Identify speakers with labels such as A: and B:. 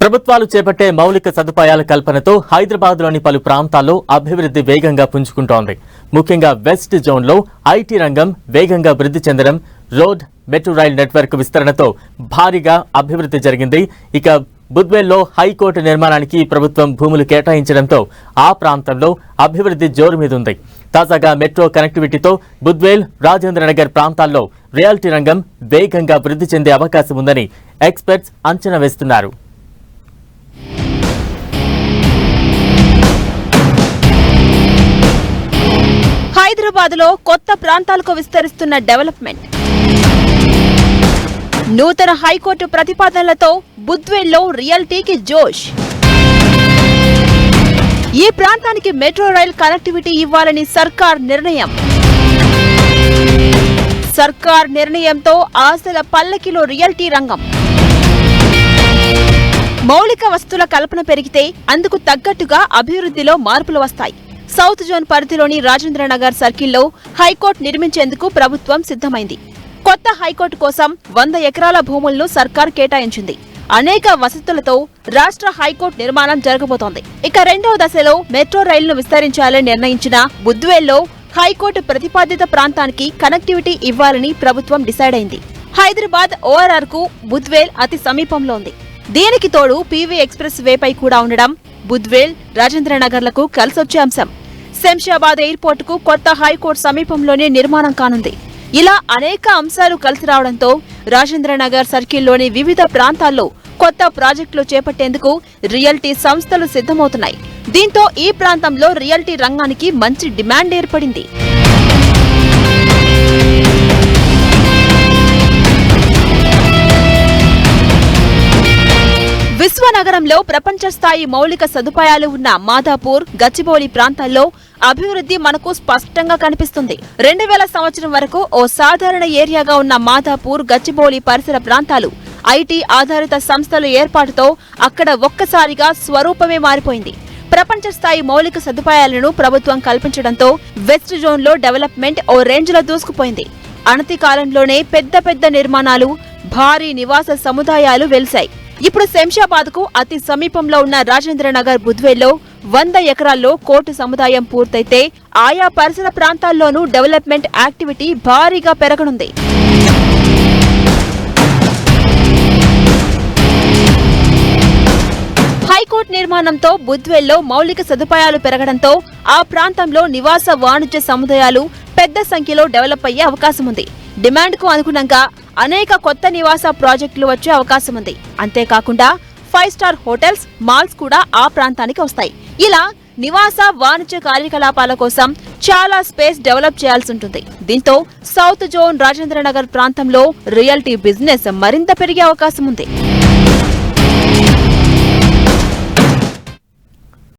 A: ప్రభుత్వాలు చేపట్టే మౌలిక సదుపాయాల కల్పనతో హైదరాబాద్లోని పలు ప్రాంతాల్లో అభివృద్ధి వేగంగా పుంజుకుంటోంది. ముఖ్యంగా వెస్ట్ జోన్లో ఐటీ రంగం వేగంగా వృద్ధి చెందడం రోడ్ మెట్రో రైల్ నెట్వర్క్ విస్తరణతో భారీగా అభివృద్ధి జరిగింది. ఇక బుద్వేల్లో హైకోర్టు నిర్మాణానికి ప్రభుత్వం భూములు కేటాయించడంతో ఆ ప్రాంతంలో అభివృద్ధి జోరు మీద ఉంది తాజాగా మెట్రో కనెక్టివిటీతో బుద్వేల్ రాజేంద్రనగర్ ప్రాంతాల్లో రియాలిటీ రంగం వేగంగా వృద్ధి చెందే అవకాశం ఉందని ఎక్స్పర్ట్స్ అంచనా వేస్తున్నారు.
B: హైదరాబాద్లో కొత్త ప్రాంతాలకు విస్తరిస్తున్న డెవలప్మెంట్. నూతన హైకోర్టు ప్రతిపాదనలతో బుద్వేల్లో రియల్టీకి జోష్. ఈ ప్రాంతానికి మెట్రో రైల్ కనెక్టివిటీ ఇవ్వాలని సర్కార్ నిర్ణయం. సర్కార్ నిర్ణయంతో ఆశల పల్లకిలో రియల్టీ రంగం. మౌలిక వస్తువుల కల్పన పెరిగితే అందుకు తగ్గట్టుగా అభివృద్ధిలో మార్పులు వస్తాయి. సౌత్ జోన్ పరిధిలోని రాజేంద్రనగర్ సర్కిల్లో హైకోర్టు నిర్మించేందుకు ప్రభుత్వం సిద్ధమైంది. కొత్త హైకోర్టు కోసం వంద ఎకరాల భూములను సర్కార్ కేటాయించింది. అనేక వసతులతో రాష్ట్ర హైకోర్టు నిర్మాణం జరగబోతోంది. ఇక రెండవ దశలో మెట్రో రైలును విస్తరించాలని నిర్ణయించిన బుద్వేల్లో హైకోర్టు ప్రతిపాదిత ప్రాంతానికి కనెక్టివిటీ ఇవ్వాలని ప్రభుత్వం డిసైడ్ అయింది. హైదరాబాద్ ఓఆర్ఆర్కు బుద్వేల్ అతి సమీపంలో ఉంది. దీనికి తోడు పీవీ ఎక్స్ప్రెస్ వేపై కూడా ఉండడం బుద్వేల్ రాజేంద్రనగర్లకు కలిసొచ్చే అంశం. శంషాబాద్ ఎయిర్పోర్ట్కు కొత్త హైకోర్టు సమీపంలోనే నిర్మాణం కానుంది. ఇలా అనేక అంశాలు కలిసి రావడంతో రాజేంద్రనగర్ సర్కిల్లోని వివిధ ప్రాంతాల్లో కొత్త ప్రాజెక్టులు చేపట్టేందుకు రియల్టీ సంస్థలు సిద్ధమవుతున్నాయి. దీంతో ఈ ప్రాంతంలో రియల్టీ రంగానికి మంచి డిమాండ్ ఏర్పడింది. విశ్వనగరంలో ప్రపంచ స్థాయి మౌలిక సదుపాయాలు ఉన్న మాదాపూర్ గచ్చిబౌలి ప్రాంతాల్లో అభివృద్ధి మనకు స్పష్టంగా కనిపిస్తుంది. రెండు వేల సంవత్సరం వరకు ఓ సాధారణ ఏరియాగా ఉన్న మాదాపూర్ గచ్చిబౌలి పరిసర ప్రాంతాలు ఐటీ ఆధారిత సంస్థల ఏర్పాటుతో అక్కడ ఒక్కసారిగా స్వరూపమే మారిపోయింది. ప్రపంచ స్థాయి మౌలిక సదుపాయాలను ప్రభుత్వం కల్పించడంతో వెస్ట్ జోన్లో డెవలప్మెంట్ ఓ రేంజ్లో దూసుకుపోయింది. అనతి కాలంలోనే పెద్ద పెద్ద నిర్మాణాలు భారీ నివాస సముదాయాలు వెలిశాయి. ఇప్పుడు శంషాబాద్కు అతి సమీపంలో ఉన్న రాజేంద్రనగర్ బుద్వేల్లో వంద ఎకరాల్లో కోర్టు సముదాయం పూర్తయితే ఆయా పరిసర ప్రాంతాల్లోనూ డెవలప్మెంట్ యాక్టివిటీ భారీగా పెరగనుంది. హైకోర్టు నిర్మాణంతో బుద్వేల్లో మౌలిక సదుపాయాలు పెరగడంతో ఆ ప్రాంతంలో నివాస వాణిజ్య సముదాయాలు పెద్ద సంఖ్యలో డెవలప్ అయ్యే అవకాశం ఉంది. డిమాండ్కు అనుగుణంగా అనేక కొత్త నివాస ప్రాజెక్టులు వచ్చే అవకాశం ఉంది. అంతేకాకుండా ఫైవ్ స్టార్ హోటల్స్ మాల్స్ కూడా ఆ ప్రాంతానికి వస్తాయి. ఇలా నివాస వాణిజ్య కార్యకలాపాల కోసం చాలా స్పేస్ డెవలప్ చేయాల్సి ఉంటుంది. దీంతో సౌత్ జోన్ రాజేంద్రనగర్ ప్రాంతంలో రియల్టీ బిజినెస్ మరింత పెరిగే అవకాశం ఉంది.